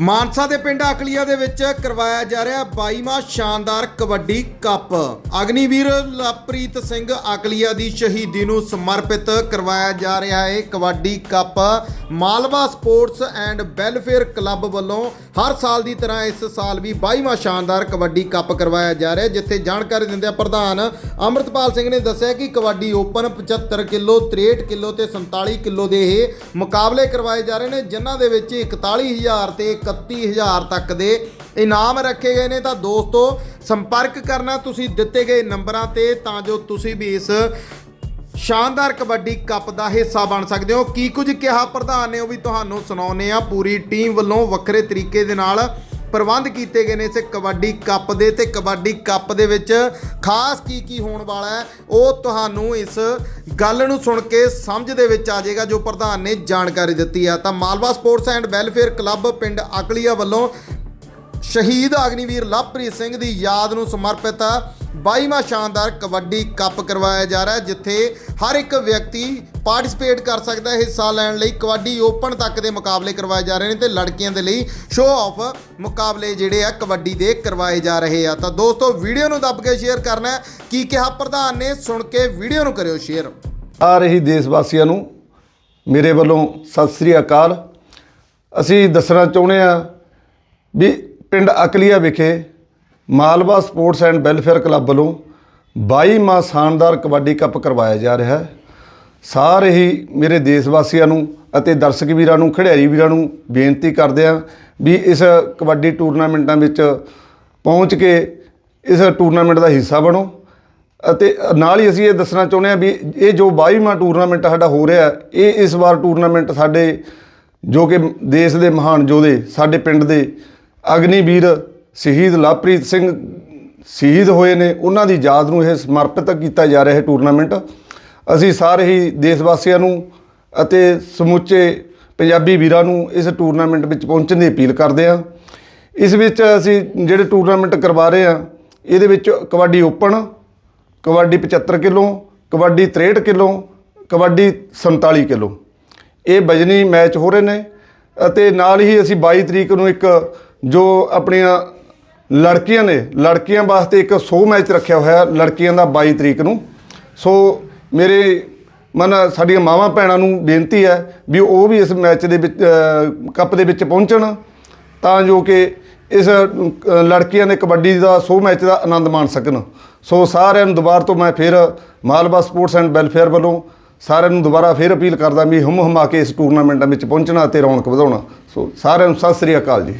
ਮਾਨਸਾ ਦੇ ਪਿੰਡ ਅਕਲੀਆ ਦੇ ਵਿੱਚ ਕਰਵਾਇਆ ਜਾ ਰਿਹਾ 22ਵਾਂ ਸ਼ਾਨਦਾਰ ਕਬੱਡੀ ਕੱਪ। ਅਗਨੀਵੀਰ ਲਵਪ੍ਰੀਤ ਸਿੰਘ ਅਕਲੀਆ ਦੀ ਸ਼ਹੀਦੀ ਨੂੰ ਸਮਰਪਿਤ ਕਰਵਾਇਆ ਜਾ ਰਿਹਾ ਹੈ kabaddi cup. Malwa sports and welfare club ਵੱਲੋਂ ਹਰ ਸਾਲ ਦੀ ਤਰ੍ਹਾਂ ਇਸ ਸਾਲ ਵੀ 22ਵਾਂ ਸ਼ਾਨਦਾਰ ਕਬੱਡੀ ਕੱਪ ਕਰਵਾਇਆ ਜਾ ਰਿਹਾ ਜਿੱਥੇ ਜਾਣਕਾਰੀ ਦਿੰਦਿਆਂ ਪ੍ਰਧਾਨ ਅੰਮ੍ਰਿਤਪਾਲ ਸਿੰਘ ਨੇ ਦੱਸਿਆ ਕਿ ਕਬੱਡੀ ਓਪਨ 75 ਕਿਲੋ 63 ਕਿਲੋ ਤੇ 47 ਕਿਲੋ ਦੇ ਇਹ ਮੁਕਾਬਲੇ ਕਰਵਾਏ ਜਾ ਰਹੇ ਨੇ, ਜਿਨ੍ਹਾਂ ਦੇ ਵਿੱਚ 41000 ਤੇ 31000 ਤੱਕ ਦੇ ਇਨਾਮ ਰੱਖੇ ਗਏ ਨੇ। ਤਾਂ ਦੋਸਤੋ, ਸੰਪਰਕ ਕਰਨਾ ਤੁਸੀਂ ਦਿੱਤੇ ਗਏ ਨੰਬਰਾਂ ਤੇ, ਤਾਂ ਜੋ ਤੁਸੀਂ ਵੀ ਇਸ ਸ਼ਾਨਦਾਰ ਕਬੱਡੀ ਕੱਪ ਦਾ ਹਿੱਸਾ ਬਣ ਸਕਦੇ ਹੋ। ਕੀ ਕੁਝ ਕਿਹਾ ਪ੍ਰਧਾਨ ਨੇ ਉਹ ਵੀ ਤੁਹਾਨੂੰ ਸੁਣਾਉਨੇ ਆ ਪੂਰੀ ਟੀਮ ਵੱਲੋਂ ਵੱਖਰੇ ਤਰੀਕੇ ਦੇ ਨਾਲ ਪ੍ਰਬੰਧ ਕੀਤੇ ਗਏ ਨੇ ਇਸ ਕਬੱਡੀ ਕੱਪ ਦੇ ਤੇ ਕਬੱਡੀ ਕੱਪ ਦੇ ਵਿੱਚ ਖਾਸ ਕੀ ਕੀ ਹੋਣ ਵਾਲਾ ਹੈ, ਉਹ ਤੁਹਾਨੂੰ ਇਸ ਗੱਲ ਨੂੰ ਸੁਣ ਕੇ ਸਮਝ ਦੇ ਵਿੱਚ ਆ ਜਾਏਗਾ ਜੋ ਪ੍ਰਧਾਨ ਨੇ ਜਾਣਕਾਰੀ ਦਿੱਤੀ ਆ। ਤਾਂ Malwa sports and welfare club ਪਿੰਡ ਅਕਲੀਆ ਵੱਲੋਂ ਸ਼ਹੀਦ ਅਗਨੀਵੀਰ ਲਵਪ੍ਰੀਤ ਸਿੰਘ ਦੀ ਯਾਦ ਨੂੰ ਸਮਰਪਿਤ 22ਵਾਂ ਸ਼ਾਨਦਾਰ ਕਬੱਡੀ ਕੱਪ ਕਰਵਾਇਆ ਜਾ ਰਿਹਾ ਹੈ, ਜਿੱਥੇ ਹਰ ਇੱਕ ਵਿਅਕਤੀ ਪਾਰਟਿਸਿਪੇਟ ਕਰ ਸਕਦਾ ਹੈ ਹਿੱਸਾ ਲੈਣ ਲਈ। ਕਬੱਡੀ ਓਪਨ ਤੱਕ ਦੇ ਮੁਕਾਬਲੇ ਕਰਵਾਏ ਜਾ ਰਹੇ ਨੇ ਤੇ ਲੜਕੀਆਂ ਦੇ ਲਈ ਸ਼ੋਅ ਆਫ ਮੁਕਾਬਲੇ ਜਿਹੜੇ ਆ ਕਬੱਡੀ ਦੇ ਕਰਵਾਏ ਜਾ ਰਹੇ ਆ। ਤਾਂ ਦੋਸਤੋ, ਵੀਡੀਓ ਨੂੰ ਦੱਬ ਕੇ ਸ਼ੇਅਰ ਕਰਨਾ ਕੀ ਕਿਹਾ ਪ੍ਰਧਾਨ ਨੇ? ਸੁਣ ਕੇ ਵੀਡੀਓ ਨੂੰ ਕਰਿਓ ਸ਼ੇਅਰ। ਆ ਰਹੀ ਦੇਸ਼ ਵਾਸੀਆਂ ਨੂੰ ਮੇਰੇ ਵੱਲੋਂ ਸਤਿ ਸ੍ਰੀ ਅਕਾਲ। ਅਸੀਂ ਦੱਸਣਾ ਚਾਹੁੰਦੇ ਆ ਵੀ ਪਿੰਡ ਅਕਲੀਆ ਵਿਖੇ Malwa sports and welfare club ਵੱਲੋਂ 22ਵਾਂ ਸ਼ਾਨਦਾਰ ਕਬੱਡੀ ਕੱਪ ਕਰਵਾਇਆ ਜਾ ਰਿਹਾ ਹੈ। ਸਾਰੇ ਹੀ ਮੇਰੇ ਦੇਸ਼ ਵਾਸੀਆਂ ਨੂੰ ਅਤੇ ਦਰਸ਼ਕ ਵੀਰਾਂ ਨੂੰ, ਖਿਡਾਰੀ ਵੀਰਾਂ ਨੂੰ ਬੇਨਤੀ ਕਰਦੇ ਆ ਵੀ ਇਸ ਕਬੱਡੀ ਟੂਰਨਾਮੈਂਟਾਂ ਵਿੱਚ ਪਹੁੰਚ ਕੇ ਇਸ ਟੂਰਨਾਮੈਂਟ ਦਾ ਹਿੱਸਾ ਬਣੋ ਅਤੇ ਨਾਲ ਹੀ ਅਸੀਂ ਇਹ ਦੱਸਣਾ ਚਾਹੁੰਦੇ ਹਾਂ ਵੀ ਇਹ ਜੋ 22ਵਾਂ ਟੂਰਨਾਮੈਂਟ ਸਾਡਾ ਹੋ ਰਿਹਾ, ਇਹ ਇਸ ਵਾਰ ਟੂਰਨਾਮੈਂਟ ਸਾਡੇ ਜੋ ਕਿ ਦੇਸ਼ ਦੇ ਮਹਾਨ ਯੋਧੇ, ਸਾਡੇ ਪਿੰਡ ਦੇ ਅਗਨੀਵੀਰ ਸ਼ਹੀਦ ਲਵਪ੍ਰੀਤ ਸਿੰਘ ਸ਼ਹੀਦ ਹੋਏ ਨੇ, ਉਹਨਾਂ ਦੀ ਯਾਦ ਨੂੰ ਇਹ ਸਮਰਪਿਤ ਕੀਤਾ ਜਾ ਰਿਹਾ ਹੈ ਟੂਰਨਾਮੈਂਟ। ਅਸੀਂ ਸਾਰੇ ਹੀ ਦੇਸ਼ ਵਾਸੀਆਂ ਨੂੰ ਅਤੇ ਸਮੁੱਚੇ ਪੰਜਾਬੀ ਵੀਰਾਂ ਨੂੰ ਇਸ ਟੂਰਨਾਮੈਂਟ ਵਿੱਚ ਪਹੁੰਚਣ ਦੀ ਅਪੀਲ ਕਰਦੇ ਹਾਂ। ਇਸ ਵਿੱਚ ਅਸੀਂ ਜਿਹੜੇ ਟੂਰਨਾਮੈਂਟ ਕਰਵਾ ਰਹੇ ਹਾਂ, ਇਹਦੇ ਵਿੱਚ kabaddi open, kabaddi 75 kilo, kabaddi 63 kilo, kabaddi 47 kilo. ਇਹ ਵਜਨੀ ਮੈਚ ਹੋ ਰਹੇ ਨੇ ਅਤੇ ਨਾਲ ਹੀ ਅਸੀਂ 22 ਤਰੀਕ ਨੂੰ ਇੱਕ ਜੋ ਆਪਣੀਆਂ ਲੜਕੀਆਂ ਨੇ, ਲੜਕੀਆਂ ਵਾਸਤੇ ਇੱਕ 100 ਮੈਚ ਰੱਖਿਆ ਹੋਇਆ ਲੜਕੀਆਂ ਦਾ 22 ਤਰੀਕ ਨੂੰ। ਸੋ ਮੇਰੇ ਮਨ ਸਾਡੀਆਂ ਮਾਵਾਂ ਭੈਣਾਂ ਨੂੰ ਬੇਨਤੀ ਹੈ ਵੀ ਉਹ ਵੀ ਇਸ ਮੈਚ ਦੇ ਵਿੱਚ ਕੱਪ ਦੇ ਵਿੱਚ ਪਹੁੰਚਣ, ਤਾਂ ਜੋ ਕਿ ਇਸ ਲੜਕੀਆਂ ਦੇ ਕਬੱਡੀ ਦਾ ਸੋ ਮੈਚ ਦਾ ਆਨੰਦ ਮਾਣ ਸਕਣ। ਸੋ ਸਾਰਿਆਂ ਨੂੰ ਦੁਬਾਰਾ ਤੋਂ ਮੈਂ ਫਿਰ ਮਾਲਵਾ ਸਪੋਰਟਸ ਐਂਡ ਵੈਲਫੇਅਰ ਵੱਲੋਂ ਸਾਰਿਆਂ ਨੂੰ ਦੁਬਾਰਾ ਫਿਰ ਅਪੀਲ ਕਰਦਾ ਵੀ ਹਮ ਹਮਾ ਕੇ ਇਸ ਟੂਰਨਾਮੈਂਟਾਂ ਵਿੱਚ ਪਹੁੰਚਣਾ ਅਤੇ ਰੌਣਕ ਵਧਾਉਣਾ। ਸੋ ਸਾਰਿਆਂ ਨੂੰ ਸਤਿ ਸ੍ਰੀ ਅਕਾਲ ਜੀ।